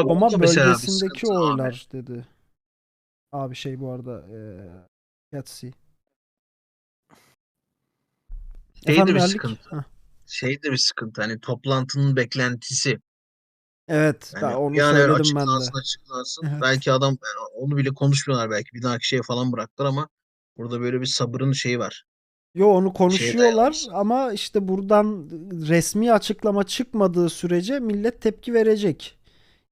Roma mesela bir bölgesindeki sıkıntı abi. oylar dedi. Abi şey bu arada eee Yatsi. Şey de bir sıkıntı. Heh. Şey de bir sıkıntı. Hani toplantının beklentisi. Evet, Yani onu evvel söyledim ben de. açıklansın açıklansın. Evet. Belki adam yani onu bile konuşmuyorlar belki. Bir dahaki şeye falan bıraktılar ama burada böyle bir sabırın şeyi var. Yo onu konuşuyorlar dayanmış. ama işte buradan resmi açıklama çıkmadığı sürece millet tepki verecek.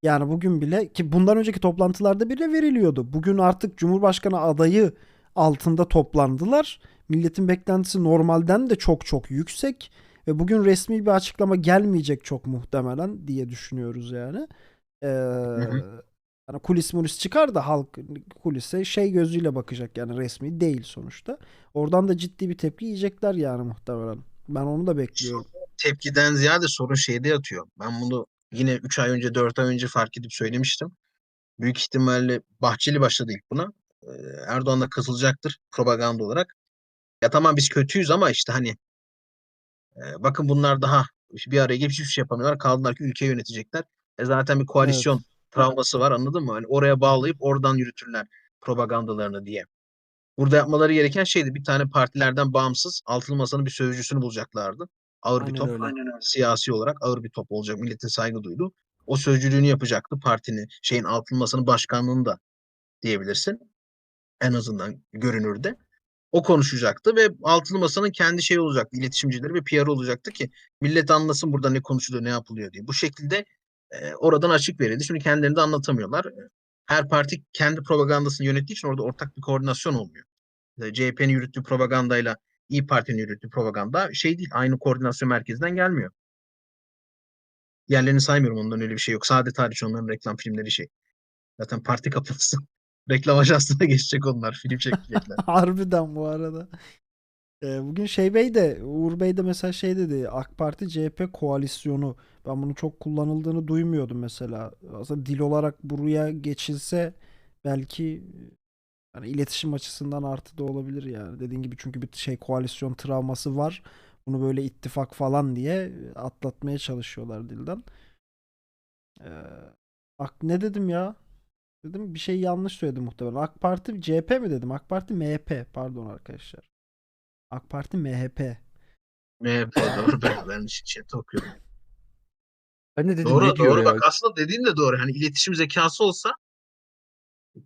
Yani bugün bile ki bundan önceki toplantılarda bile veriliyordu. Bugün artık Cumhurbaşkanı adayı altında toplandılar. Milletin beklentisi normalden de çok çok yüksek ve bugün resmi bir açıklama gelmeyecek çok muhtemelen diye düşünüyoruz yani. Ee, hı. yani kulis mulis çıkar da halk kulise şey gözüyle bakacak yani resmi değil sonuçta. Oradan da ciddi bir tepki yiyecekler yani muhtemelen. Ben onu da bekliyorum. Tepkiden ziyade sorun şeyde yatıyor. Ben bunu yine 3 ay önce 4 ay önce fark edip söylemiştim. Büyük ihtimalle Bahçeli başladı ilk buna. Erdoğan da katılacaktır propaganda olarak. Ya tamam biz kötüyüz ama işte hani bakın bunlar daha bir araya gelip hiçbir şey yapamıyorlar. Kaldılar ki ülkeyi yönetecekler. E zaten bir koalisyon Evet. travması var anladın mı? Hani oraya bağlayıp oradan yürütürler propagandalarını diye. Burada yapmaları gereken şeydi bir tane partilerden bağımsız altılı masanın bir sözcüsünü bulacaklardı. Ağır bir Aynen top. öyle. Siyasi olarak ağır bir top olacak. Milletin saygı duyduğu. O sözcülüğünü yapacaktı partinin şeyin altılı masanın başkanlığını da diyebilirsin. En azından görünürde. O konuşacaktı ve altılı masanın kendi şeyi olacaktı. iletişimcileri ve PR olacaktı ki millet anlasın burada ne konuşuluyor, ne yapılıyor diye. Bu şekilde e, oradan açık verildi. Şimdi kendilerini de anlatamıyorlar. Her parti kendi propagandasını yönettiği için orada ortak bir koordinasyon olmuyor. CHP'nin yürüttüğü propagandayla İyi Parti'nin yürüttüğü propaganda şey değil. Aynı koordinasyon merkezinden gelmiyor. Yerlerini saymıyorum ondan öyle bir şey yok. Saadet hariç onların reklam filmleri şey. Zaten parti kapatılsın. Reklam ajansına geçecek onlar. Film çekecekler. Harbiden bu arada. Ee, bugün şey Bey de Uğur Bey de mesela şey dedi AK Parti CHP koalisyonu. Ben bunun çok kullanıldığını duymuyordum mesela. Aslında dil olarak buraya geçilse belki hani iletişim açısından artı da olabilir yani. Dediğin gibi çünkü bir şey koalisyon travması var. Bunu böyle ittifak falan diye atlatmaya çalışıyorlar dilden. Ee, ak ne dedim ya? Dedim bir şey yanlış söyledim muhtemelen. AK Parti CHP mi dedim? AK Parti MHP. Pardon arkadaşlar. AK Parti MHP. MHP doğru ben, ben chat okuyorum. Ben de dedim Doğru ne diyor doğru ya? bak aslında dediğin de doğru. Hani iletişim zekası olsa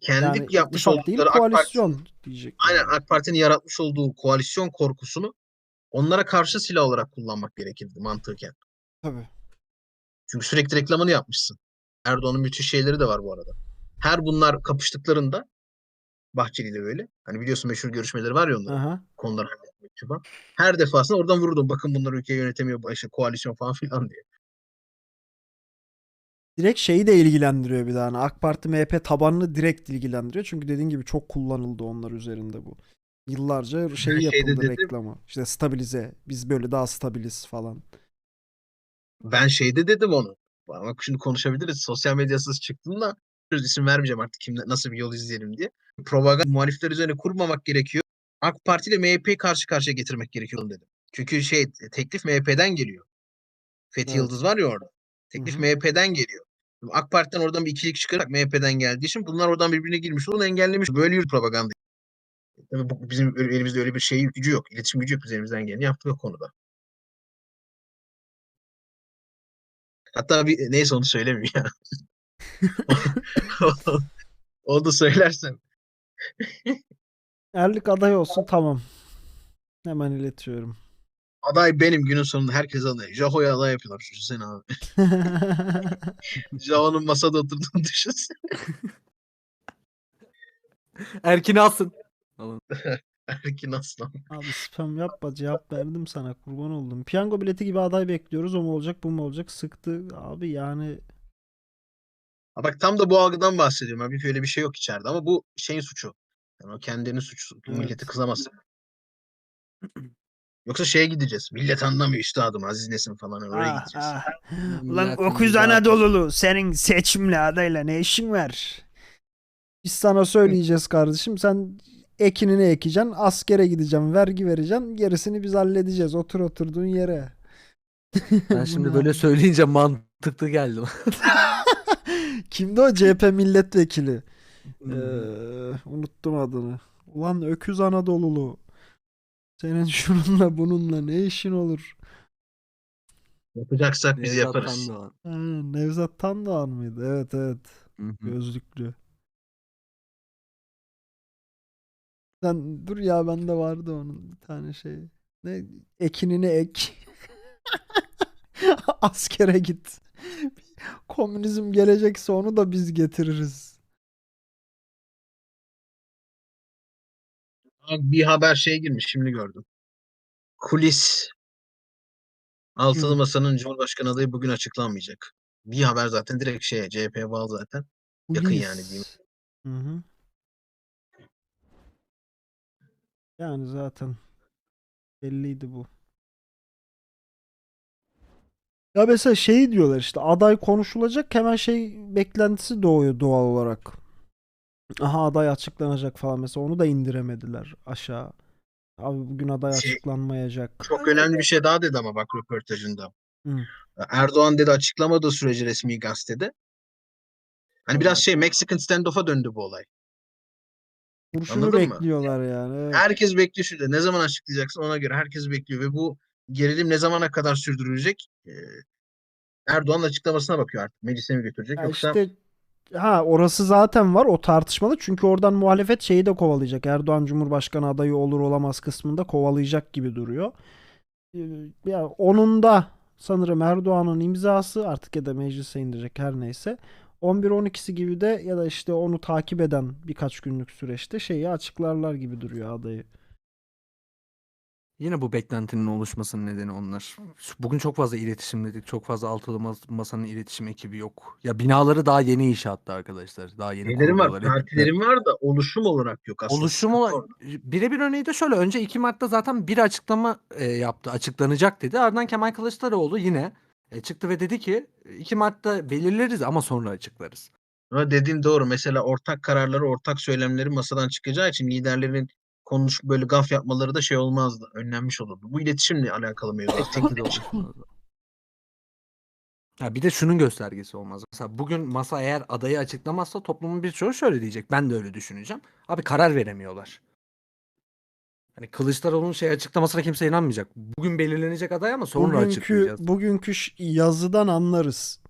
kendi Yani yapmış ittifak değil oldukları AK Parti, koalisyon diyecek. aynen AK Parti'nin yaratmış olduğu koalisyon korkusunu onlara karşı silah olarak kullanmak gerekirdi mantıken. Tabii. Çünkü sürekli reklamını yapmışsın. Erdoğan'ın müthiş şeyleri de var bu arada. Her bunlar kapıştıklarında Bahçeli de böyle. Hani biliyorsun meşhur görüşmeleri var ya onların. Aha. Konuları halletmek. Her defasında oradan vururdum. Bakın bunlar ülkeyi yönetemiyor. işte koalisyon falan filan diye. Direkt şeyi de ilgilendiriyor bir daha. Hani AK Parti MHP tabanını direkt ilgilendiriyor. Çünkü dediğin gibi çok kullanıldı onlar üzerinde bu. Yıllarca şey yapıldı dedim. reklamı. İşte stabilize. Biz böyle daha stabiliz falan. Ben şeyde dedim onu. Bak şimdi konuşabiliriz. Sosyal medyasız çıktığında isim vermeyeceğim artık kim nasıl bir yol izleyelim diye. Propaganda muhalifler üzerine kurmamak gerekiyor. AK Parti ile MHP'yi karşı karşıya getirmek gerekiyor dedim. Çünkü şey teklif MHP'den geliyor. Fethi Evet. Yıldız var ya orada. Teklif Hı hı. MHP'den geliyor. AK Parti'den oradan bir ikilik çıkarak MHP'den geldiği için bunlar oradan birbirine girmiş. Onu engellemiş. Böyle yürü propaganda. Tabii bu, bizim elimizde öyle bir şey gücü yok. İletişim gücü yok. Biz elimizden geleni yaptık o konuda. Hatta bir neyse onu söylemeyeyim ya. onu da söylersem. Erlik aday olsun tamam. Hemen iletiyorum. Aday benim günün sonunda herkes aday. Jaho'ya aday yapıyorlar. Düşünsene abi. Jaho'nun masada oturduğunu düşünsene. Erkin alsın. Erkin Aslan. Abi spam yapma cevap verdim sana kurban oldum. Piyango bileti gibi aday bekliyoruz. O mu olacak bu mu olacak? Sıktı. Abi yani Ha bak tam da bu algıdan bahsediyorum. Abi öyle bir şey yok içeride ama bu şeyin suçu. Yani o kendinin suçu. Evet. Milleti kızamazsın. Yoksa şeye gideceğiz. Millet anlamıyor üstadım Aziz Nesin falan oraya Ah, gideceğiz. ah. Ulan okuz Anadolu'lu senin seçimli adayla ne işin var? Biz sana söyleyeceğiz kardeşim. Sen ekinini ekeceksin, askere gideceksin, vergi vereceksin. Gerisini biz halledeceğiz. Otur oturduğun yere. Ben şimdi böyle söyleyince mantıklı geldi. Kimdi o CHP milletvekili? Hmm. Ee, unuttum adını. Ulan öküz Anadolulu. Senin şununla bununla ne işin olur? Yapacaksak biz Nevzat yaparız. Tandoğan. Ha, Nevzat Tandoğan mıydı? Evet evet. Hı hı. Gözlüklü. Sen dur ya bende vardı onun bir tane şey. Ne ekinini ek. Askere git. Komünizm gelecekse onu da biz getiririz. Bir haber şey girmiş şimdi gördüm. Kulis. Altılı Hı. Masa'nın Cumhurbaşkanı adayı bugün açıklanmayacak. Bir haber zaten direkt şeye CHP'ye bağlı zaten. Yakın yani diyeyim. Hı hı. Yani zaten belliydi bu. Ya mesela şey diyorlar işte aday konuşulacak hemen şey beklentisi doğuyor doğal olarak. Aha aday açıklanacak falan mesela onu da indiremediler aşağı. Abi bugün aday Şey- açıklanmayacak. Çok önemli bir şey daha dedi ama bak röportajında. Hı. Erdoğan dedi açıklamadığı sürece resmi gazetede. Hani biraz şey Mexican standoff'a döndü bu olay. Kurşunu Anladın mı? bekliyorlar yani. evet. Herkes bekliyor şimdi. Ne zaman açıklayacaksın ona göre herkes bekliyor ve bu gerilim ne zamana kadar sürdürülecek? Ee, Erdoğan açıklamasına bakıyor artık. Meclise mi götürecek Ya yoksa işte ha orası zaten var o tartışmalı çünkü oradan muhalefet şeyi de kovalayacak. Erdoğan Cumhurbaşkanı adayı olur olamaz kısmında kovalayacak gibi duruyor. Ee, Ya onun da sanırım Erdoğan'ın imzası artık ya da meclise indirecek her neyse. 11-12'si gibi de ya da işte onu takip eden birkaç günlük süreçte şeyi açıklarlar gibi duruyor adayı. Yine bu beklentinin oluşmasının nedeni onlar. Bugün çok fazla iletişim dedik. Çok fazla altılı mas- masanın iletişim ekibi yok. Ya binaları daha yeni inşaatta arkadaşlar. Daha yeni Nelerim var, kuruluyorlar. partilerim var da oluşum olarak yok aslında. Oluşum Sıkıntı olarak orada. birebir örneği de şöyle. Önce 2 Mart'ta zaten bir açıklama e, yaptı. Açıklanacak dedi. Ardından Kemal Kılıçdaroğlu yine e, çıktı ve dedi ki 2 Mart'ta belirleriz ama sonra açıklarız. Ama dediğin doğru. Mesela ortak kararları, ortak söylemleri masadan çıkacağı için liderlerin konuş böyle gaf yapmaları da şey olmazdı. Önlenmiş olurdu. Bu iletişimle alakalı mevzu. Teknik lazım. Ya bir de şunun göstergesi olmaz. Mesela bugün masa eğer adayı açıklamazsa toplumun birçoğu şöyle diyecek. Ben de öyle düşüneceğim. Abi karar veremiyorlar. Hani Kılıçdaroğlu'nun şey açıklamasına kimse inanmayacak. Bugün belirlenecek aday ama sonra Bugünkü açıklayacağız. bugünkü yazıdan anlarız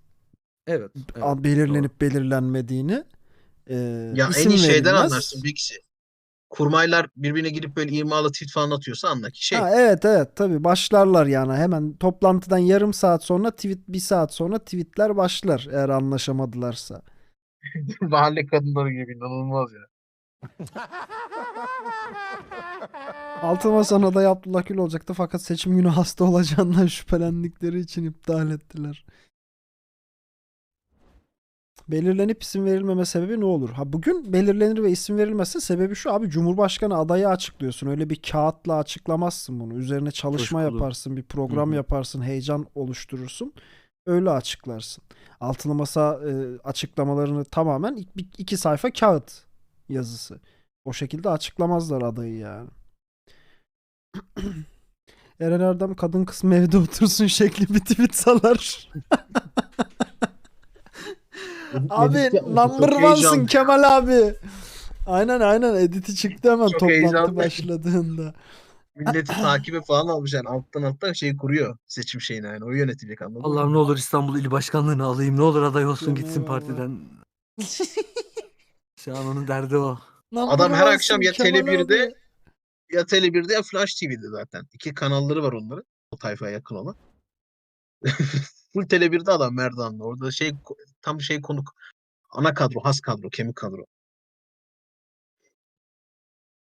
Evet. evet, belirlenip belirlenmediğini. Ee, Ya en iyi şeyden verilmez. anlarsın bir kişi. Kurmaylar birbirine gidip böyle imalı tweet falan atıyorsa anla ki şey. Ha, evet evet tabii başlarlar yani hemen toplantıdan yarım saat sonra tweet bir saat sonra tweetler başlar eğer anlaşamadılarsa. Mahalle kadınları gibi inanılmaz ya. Altın Masa'na da Abdullah Gül olacaktı fakat seçim günü hasta olacağından şüphelendikleri için iptal ettiler. Belirlenip isim verilmeme sebebi ne olur? Ha bugün belirlenir ve isim verilmezse sebebi şu abi Cumhurbaşkanı adayı açıklıyorsun. Öyle bir kağıtla açıklamazsın bunu. Üzerine çalışma Coşkulu. yaparsın, bir program Hı hı. yaparsın, heyecan oluşturursun. Öyle açıklarsın. Altılı Masa e, açıklamalarını tamamen ik- bir- iki sayfa kağıt yazısı. O şekilde açıklamazlar adayı yani. Eren Erdem kadın kısmı evde otursun şekli bir tweet salar. Abi number one'sın. Kemal abi. Aynen aynen editi çıktı hemen Çok toplantı heyecanlı. başladığında. Milleti takibe falan almış yani alttan alttan şey kuruyor seçim şeyini yani o yönetilecek anladın mı? Allah'ım ne olur İstanbul İl Başkanlığı'nı alayım. Ne olur aday olsun gitsin Allah. partiden. Şu an onun derdi o. Number Adam her one'sın akşam ya Kemal Tele1'de abi. Ya Tele1'de ya Flash TV'de zaten. İki kanalları var onların. O tayfaya yakın olan. Full Tele1'de adam Merdan'la. Orada şey tam şey konuk. Ana kadro, has kadro, kemik kadro.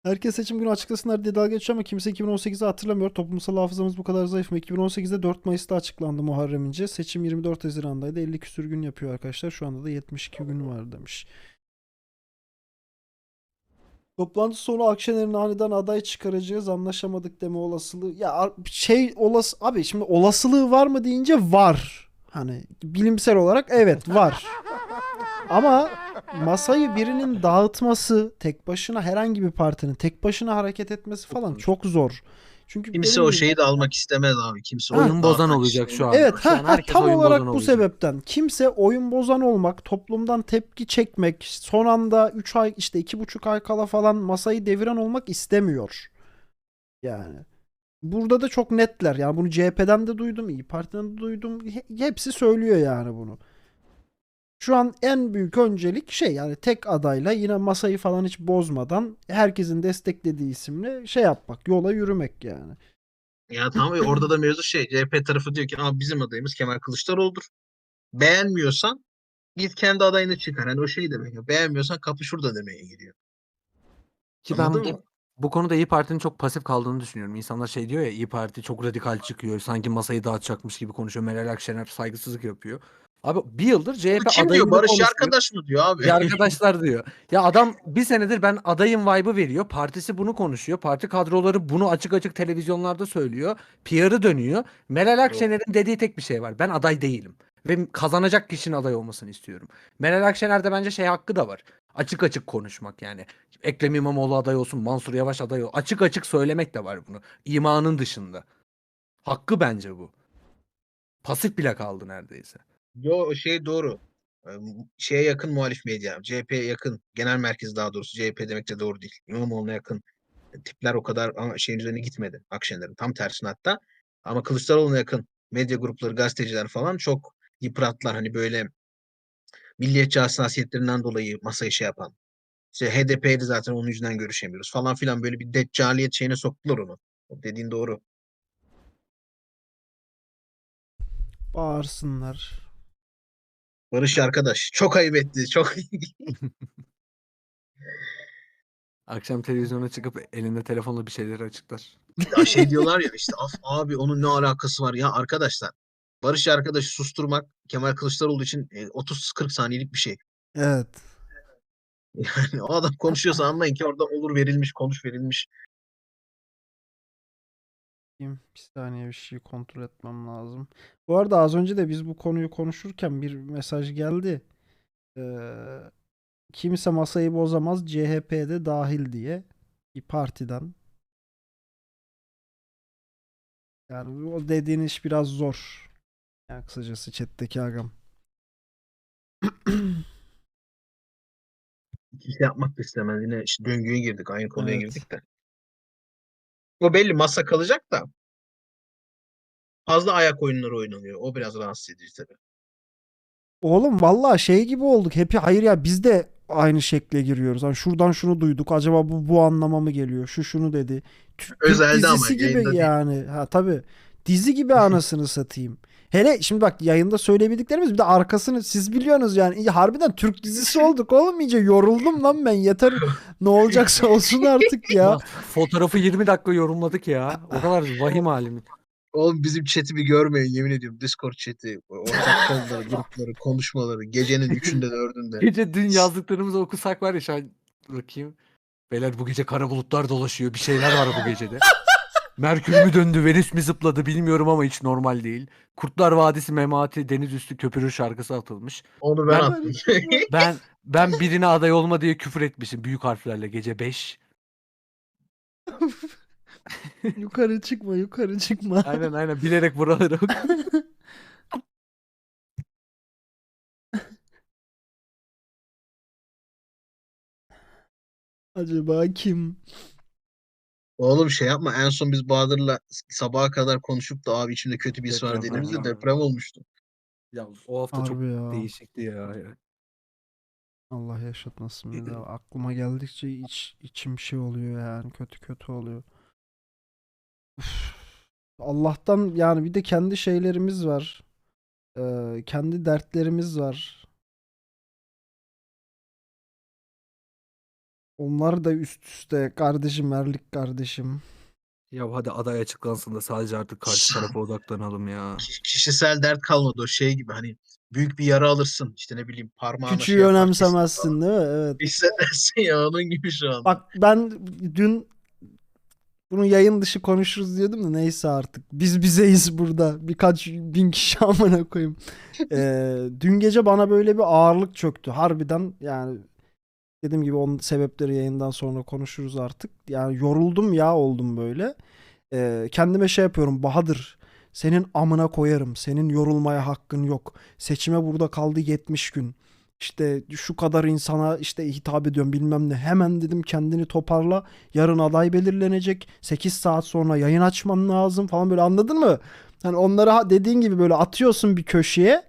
Herkes seçim günü açıklasınlar diye dalga geçiyor ama kimse 2018'i hatırlamıyor. Toplumsal hafızamız bu kadar zayıf mı? 2018'de 4 Mayıs'ta açıklandı Muharrem İnce. Seçim 24 Haziran'daydı. 50 küsür gün yapıyor arkadaşlar. Şu anda da 72 gün var demiş. Toplantı sonu Akşener'in aniden aday çıkaracağız anlaşamadık deme olasılığı. Ya şey olası abi şimdi olasılığı var mı deyince var. Hani bilimsel olarak evet var. Ama masayı birinin dağıtması, tek başına herhangi bir partinin tek başına hareket etmesi falan çok zor. Çünkü Kimse o şeyi de almak istemez abi. Kimse Ha, Oyun bozan olacak şu an. Evet Şu an ha, ha, herkes tam oyun olarak bozan bu olacak. sebepten kimse oyun bozan olmak, toplumdan tepki çekmek, son anda 3 ay işte 2,5 ay kala falan masayı deviren olmak istemiyor. Yani burada da çok netler. Yani bunu CHP'den de duydum, İyi Parti'den de duydum. He- Hepsi söylüyor yani bunu. Şu an en büyük öncelik şey yani tek adayla yine masayı falan hiç bozmadan herkesin desteklediği isimle şey yapmak, yola yürümek yani. Ya tamam ya, orada da mevzu şey CHP tarafı diyor ki ama bizim adayımız Kemal Kılıçdaroğlu'dur. Beğenmiyorsan git kendi adayını çıkar. Hani o şey demek. ya, Beğenmiyorsan kapı şurada demeye geliyor. Ki ben Anladın mı? bu konuda İyi Parti'nin çok pasif kaldığını düşünüyorum. İnsanlar şey diyor ya İyi Parti çok radikal çıkıyor. Sanki masayı dağıtacakmış gibi konuşuyor. Meral Akşener saygısızlık yapıyor. Abi bir yıldır CHP Kim diyor? adayını Barış konuşuyor. arkadaş mı diyor abi? Ya arkadaşlar diyor. Ya adam bir senedir ben adayım vibe'ı veriyor. Partisi bunu konuşuyor. Parti kadroları bunu açık açık televizyonlarda söylüyor. PR'ı dönüyor. Meral Akşener'in dediği tek bir şey var. Ben aday değilim. Ve kazanacak kişinin aday olmasını istiyorum. Meral Akşener'de bence şey hakkı da var. Açık açık konuşmak yani. Ekrem İmamoğlu aday olsun, Mansur Yavaş aday olsun. Açık açık söylemek de var bunu. İmanın dışında. Hakkı bence bu. Pasif bile kaldı neredeyse. Yo şey doğru. Şeye yakın muhalif medya. CHP'ye yakın. Genel merkez daha doğrusu. CHP demek de doğru değil. İmamoğlu'na yakın tipler o kadar şeyin üzerine gitmedi. Akşener'in. Tam tersine hatta. Ama Kılıçdaroğlu'na yakın medya grupları, gazeteciler falan çok yıprattılar. Hani böyle milliyetçi hassasiyetlerinden dolayı masayı şey yapan. İşte HDP'ydi zaten onun yüzünden görüşemiyoruz falan filan böyle bir deccaliyet şeyine soktular onu. O dediğin doğru. Bağırsınlar. Barış arkadaş çok ayıp etti. Çok Akşam televizyona çıkıp elinde telefonla bir şeyleri açıklar. Ya şey diyorlar ya işte af abi onun ne alakası var ya arkadaşlar. Barış arkadaşı susturmak Kemal Kılıçdaroğlu için e, 30-40 saniyelik bir şey. Evet. Yani o adam konuşuyorsa anlayın ki orada olur verilmiş, konuş verilmiş. Bakayım, Bir saniye bir şey kontrol etmem lazım. Bu arada az önce de biz bu konuyu konuşurken bir mesaj geldi. Ee, kimse masayı bozamaz CHP'de dahil diye bir partiden. Yani o dediğin iş biraz zor. Yani kısacası chat'teki agam. Kimse yapmak da istemez. Yine işte döngüye girdik. Aynı konuya Evet. girdik de. O belli masa kalacak da fazla ayak oyunları oynanıyor. O biraz rahatsız edici tabii. Oğlum vallahi şey gibi olduk. Hep hayır ya biz de aynı şekle giriyoruz. Hani şuradan şunu duyduk. Acaba bu bu anlama mı geliyor? Şu şunu dedi. Tü- Türk Özelde ama, dizisi gibi değil. yani. Ha tabii. Dizi gibi anasını satayım. Hele şimdi bak yayında söyleyebildiklerimiz bir de arkasını siz biliyorsunuz yani. İyi, harbiden Türk dizisi olduk oğlum iyice yoruldum lan ben yeter ne olacaksa olsun artık ya. Ya, fotoğrafı 20 dakika yorumladık ya. O kadar vahim halimi. Oğlum bizim chat'i bir görmeyin yemin ediyorum. Discord chat'i, ortak konuları, grupları, konuşmaları gecenin üçünde dördünde. Gece dün yazdıklarımızı okusak var ya şu an bakayım. Beyler bu gece kara bulutlar dolaşıyor. Bir şeyler var bu gecede. Merkür mü döndü, Venüs mü zıpladı bilmiyorum ama hiç normal değil. Kurtlar Vadisi Memati Deniz Üstü Köpürür şarkısı atılmış. Onu ben Ben- attım. Ben ben birine aday olma diye küfür etmişim büyük harflerle gece 5. yukarı çıkma yukarı çıkma. Aynen aynen bilerek buraları Acaba kim? Oğlum şey yapma en son biz Bahadır'la sabaha kadar konuşup da abi içimde kötü bir his var Deprem dediğimizde deprem olmuştu. Ya o hafta çok Harbi ya. değişikti ya. Allah yaşatmasın bir daha. Aklıma geldikçe iç, içim şey oluyor yani. Kötü kötü oluyor. Üf. Allah'tan yani bir de kendi şeylerimiz var. Ee, kendi dertlerimiz var. Onlar da üst üste. Kardeşim, Erlik kardeşim. Ya hadi aday açıklansın da sadece artık karşı tarafa odaklanalım ya. Ki- Kişisel dert kalmadı o şey gibi hani büyük bir yara alırsın işte ne bileyim parmağına Küçüğü şey önemsemezsin değil mi? Evet. Hissedersin ya onun gibi şu an. Bak ben dün bunu yayın dışı konuşuruz diyordum da neyse artık. Biz bizeyiz burada. Birkaç bin kişi amına koyayım. Ee, dün gece bana böyle bir ağırlık çöktü. Harbiden yani dediğim gibi onun sebepleri yayından sonra konuşuruz artık. Yani yoruldum ya oldum böyle. Ee, kendime şey yapıyorum. Bahadır senin amına koyarım. Senin yorulmaya hakkın yok. Seçime burada kaldı 70 gün. İşte şu kadar insana işte hitap ediyorum bilmem ne. Hemen dedim kendini toparla. Yarın aday belirlenecek. 8 saat sonra yayın açman lazım falan böyle anladın mı? Hani onları ha- dediğin gibi böyle atıyorsun bir köşeye.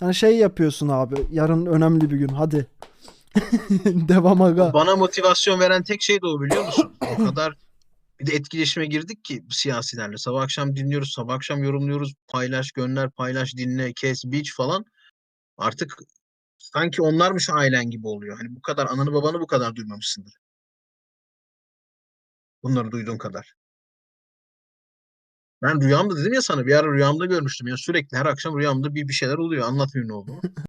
Hani şey yapıyorsun abi. Yarın önemli bir gün. Hadi. Devam aga. Bana motivasyon veren tek şey de o biliyor musun? O kadar bir de etkileşime girdik ki siyasilerle. Sabah akşam dinliyoruz, sabah akşam yorumluyoruz. Paylaş, gönder, paylaş, dinle, kes, biç falan. Artık sanki onlarmış ailen gibi oluyor. Hani bu kadar ananı babanı bu kadar duymamışsındır. Bunları duyduğun kadar. Ben rüyamda dedim ya sana bir ara rüyamda görmüştüm ya sürekli her akşam rüyamda bir bir şeyler oluyor anlatmıyorum ne olduğunu.